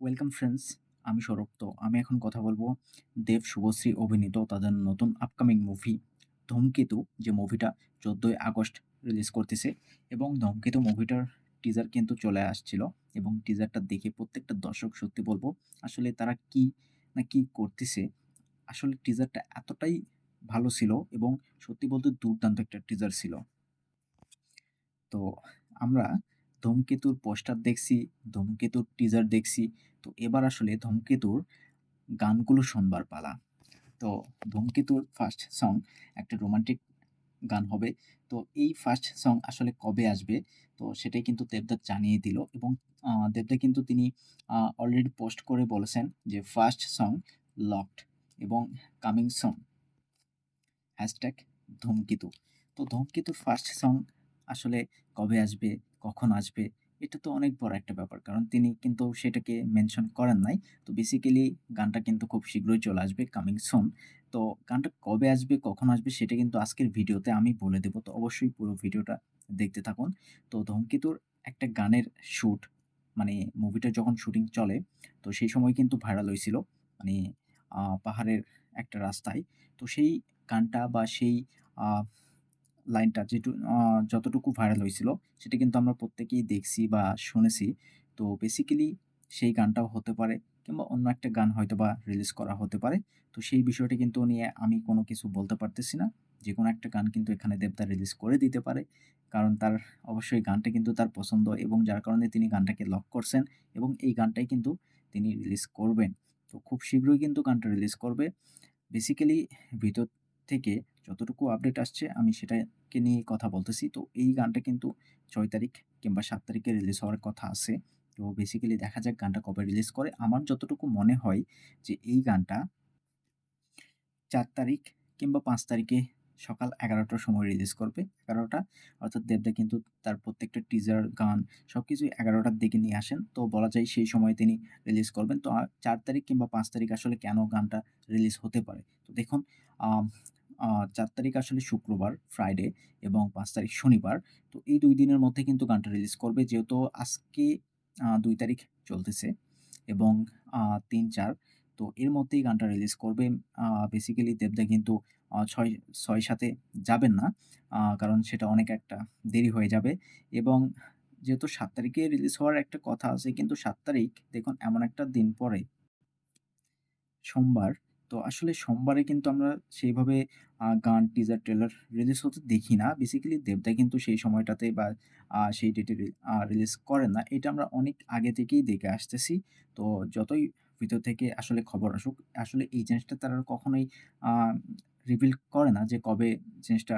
Welcome friends আমি সৌরভ তো আমি এখন কথা বলব দেব শুভশ্রী অভিনীত তাদের নতুন আপকামিং মুভি ধূমকেতু যে মুভিটা চোদ্দোই আগস্ট রিলিজ করতেছে এবং ধূমকেতু মুভিটার টিজার কিন্তু চলে আসছিল এবং টিজারটা দেখে প্রত্যেকটা দর্শক সত্যি বলব আসলে তারা কি না কি করতেছে আসলে টিজারটা এতটাই ভালো ছিল এবং সত্যি বলতে দুর্দান্ত একটা টিজার ছিল তো আমরা ধূমকেতুর পোস্টার দেখছি, ধূমকেতুর টিজার দেখছি। তো এবার আসলে ধূমকেতুর গানগুলো শোনবার পালা। তো ধূমকেতুর ফার্স্ট সং একটা রোমান্টিক গান হবে। তো এই ফার্স্ট সং আসলে কবে আসবে? তো সেটাই কিন্তু দেবদা জানিয়ে দিল এবং দেবদা কিন্তু তিনি অলরেডি পোস্ট করে বলেছেন যে ফার্স্ট সং লকড এবং কামিং সং হ্যাশট্যাগ ধূমকেতু। তো ধূমকেতুর ফার্স্ট সং আসলে কবে আসবে, কখন আসবে? এটা তো অনেক বড় একটা ব্যাপার। কারণ তিনি কিন্তু সেটাকে মেনশন করেন নাই। তো বেসিক্যালি গানটা কিন্তু খুব শীঘ্রই চলে আসবে, কামিং সুন। তো গানটা কবে আসবে, কখন আসবে সেটা কিন্তু আজকের ভিডিওতে আমি বলে দেব। তো অবশ্যই পুরো ভিডিওটা দেখতে থাকুন। তো ধূমকেতুর একটা গানের শ্যুট মানে মুভিটা যখন শুটিং চলে, তো সেই সময় কিন্তু ভাইরাল হয়েছিল মানে পাহাড়ের একটা রাস্তায়। তো সেই গানটা বা সেই লাইনটা যেটু যতটুকু ভাইরাল হয়েছিল, সেটা কিন্তু আমরা প্রত্যেকেই দেখছি বা শুনেছি। তো বেসিক্যালি সেই গানটাও হতে পারে কিংবা অন্য একটা গান হয়তো বা রিলিজ করা হতে পারে। তো সেই বিষয়টি কিন্তু নিয়ে আমি কোনো কিছু বলতে পারতেছি না। যে কোনো একটা গান কিন্তু এখানে দেবদা রিলিজ করে দিতে পারে। কারণ তার অবশ্যই গানটা কিন্তু তার পছন্দ এবং যার কারণে তিনি গানটাকে লক করছেন এবং এই গানটাই কিন্তু তিনি রিলিজ করবেন। তো খুব শীঘ্রই কিন্তু গানটা রিলিজ করবে। বেসিক্যালি ভিতর থেকে যতটুকু আপডেট আসছে আমি সেটাকে নিয়ে কথা বলতেছি। তো এই গানটা কিন্তু ছয় তারিখ কিংবা সাত তারিখে রিলিজ হওয়ার কথা আছে। তো বেসিক্যালি দেখা যাক গানটা কবে রিলিজ করে। আমার যতটুকু মনে হয় যে এই গানটা চার তারিখ কিংবা পাঁচ তারিখে সকাল এগারোটার সময় রিলিজ করবে। এগারোটা অর্থাৎ দেবদা কিন্তু তার প্রত্যেকটা টিজার, গান সবকিছুই ১১ টার দিকে নিয়ে আসেন। তো বলা যায় সেই সময় তিনি রিলিজ করবেন। তো ৪ তারিখ কিংবা পাঁচ তারিখ আসলে কেন গানটা রিলিজ হতে পারে? তো দেখুন ৪ তারিখ আসলে শুক্রবার, ফ্রাইডে এবং পাঁচ তারিখ শনিবার। তো এই দুই দিনের মধ্যে কিন্তু গানটা রিলিজ করবে। যেহেতু আজকে দুই তারিখ চলতেছে এবং তিন ৩-৪ তো এর মধ্যেই গানটা রিলিজ করবে। বেসিক্যালি দেবদা কিন্তু আ ৬ ৬-৭ যাবেন না। কারণ সেটা অনেক একটা দেরি হয়ে যাবে এবং যেহেতু সাত তারিখে রিলিজ হওয়ার একটা কথা আছে কিন্তু সাত তারিখ দেখুন এমন একটা দিন পরে সোমবার। তো আসলে সোমবারে কিন্তু আমরা সেইভাবে গান, টিজার, ট্রেলার রিলিজ হতে দেখি না। বেসিক্যালি দেবদা কিন্তু সেই সময়টাতে বা সেই ডেটে রিলিজ করেন না। এটা আমরা অনেক আগে থেকেই দেখে আসতেছি। তো যতই ভিতর থেকে আসলে খবর আসুক, আসলে এই জিনিসটা তারা কখনোই রিভিল করে না যে কবে জিনিসটা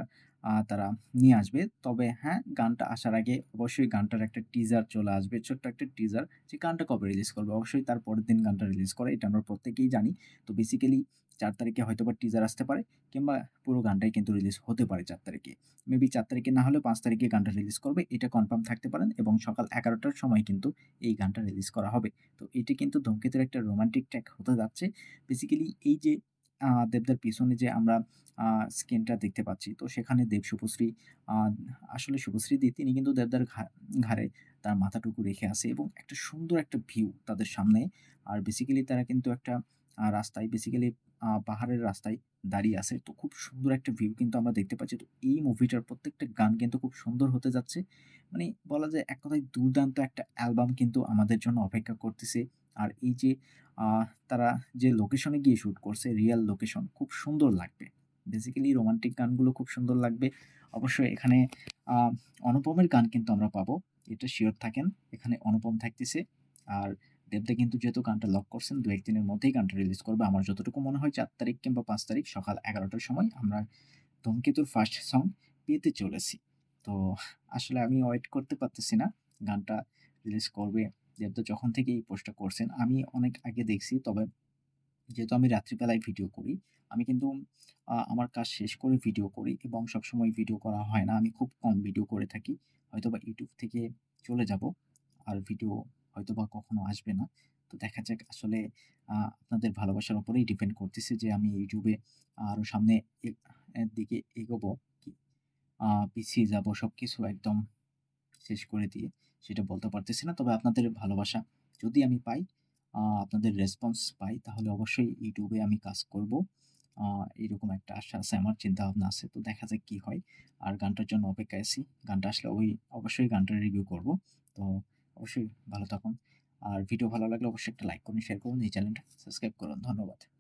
তারা নিয়ে আসবে। তবে হ্যাঁ, গানটা আসার আগে অবশ্যই গানটার একটা টিজার চলে আসবে। ছোট্ট একটা টিজার যে গানটা কবে রিলিজ করবে। অবশ্যই তার পরের দিন গানটা রিলিজ করে। এটা আমরা প্রত্যেকেই জানি। তো বেসিক্যালি চার তারিখে হয়তো বা টিজার আসতে পারে কিংবা পুরো গানটাই কিন্তু রিলিজ হতে পারে চার তারিখে। মেবি চার তারিখে না হলে পাঁচ তারিখে গানটা রিলিজ করবে। এটা কনফার্ম থাকতে পারেন এবং সকাল এগারোটার সময় কিন্তু এই গানটা রিলিজ করা হবে। তো এটি কিন্তু ধূমকেতুর একটা রোমান্টিক ট্র্যাক হতে যাচ্ছে। বেসিক্যালি এই যে দেবদার পিছনে যে আমরা স্ক্রিনটা দেখতে পাচ্ছি, তো সেখানে দেব শুভশ্রী আসলে শুভশ্রী দি তিনি কিন্তু দেবদার ঘাড়ে তার মাথাটুকু রেখে আসে এবং একটা সুন্দর একটা ভিউ তাদের সামনে। আর বেসিক্যালি তারা কিন্তু একটা রাস্তায় বেসিক্যালি পাহাড়ের রাস্তায় দাঁড়িয়ে আছে। তো খুব সুন্দর একটা ভিউ কিন্তু আমরা দেখতে পাচ্ছি। তো এই মুভিটার প্রত্যেকটা গান কিন্তু খুব সুন্দর হতে যাচ্ছে। মানে বলা যায় এক কথায় দুর্দান্ত একটা অ্যালবাম কিন্তু আমাদের জন্য অপেক্ষা করতেছে। আর এই যে তারা যে লোকেশনে গিয়ে শ্যুট করছে, রিয়াল লোকেশন খুব সুন্দর লাগবে। বেসিক্যালি রোমান্টিক গানগুলো খুব সুন্দর লাগবে। অবশ্যই এখানে অনুপমের গান কিন্তু আমরা পাবো। এটা শিওর থাকেন। এখানে অনুপম থাকতেছে। আর দেবদা কিন্তু যেহেতু গানটা লক করছেন ২-১ দিনের মধ্যেই গানটা রিলিজ করবে। আমার যতটুকু মনে হয় চার তারিখ কিংবা পাঁচ তারিখ সকাল এগারোটার সময় আমরা ধূমকেতুর ফার্স্ট সং পেতে চলেছি। তো আসলে আমি ওয়েট করতে পারতেছি না। গানটা রিলিজ করবে। দেবদা যখন থেকে এই পোস্টটা করছেন আমি অনেক আগে দেখছি। তবে যেহেতু আমি রাত্রিবেলায় ভিডিও করি, আমি কিন্তু আমার কাজ শেষ করে ভিডিও করি এবং সবসময় ভিডিও করা হয় না। আমি খুব কম ভিডিও করে থাকি। হয়তোবা ইউটিউব থেকে চলে যাব। আর ভিডিও হয়তোবা কখনো আসবে না। তো দেখা যাক আসলে আপনাদের ভালোবাসার উপরেই ডিপেন্ড করতেছে যে আমি ইউটিউবে আরও সামনে দিকে এগোবো কি পিছিয়ে যাব সবকিছু একদম শেষ করে দিয়ে সেটা বলতে পারতেছি না। তবে আপনাদের ভালোবাসা যদি আমি পাই, আপনাদের রেসপন্স পাই তাহলে অবশ্যই ইউটিউবে আমি কাজ করব। এরকম একটা আশা আছে আমার চিন্তা ভাবনা আছে। তো দেখা যাক কি হয়। আর গানটার জন্য অপেক্ষায় আছি। গানটা আসলে ওই অবশ্যই গানটার রিভিউ করব। তো অবশ্যই ভালো থাকুন। আর ভিডিও ভালো লাগলে অবশ্যই একটা লাইক করুন, শেয়ার করুন, এই চ্যানেলটা সাবস্ক্রাইব করুন। ধন্যবাদ।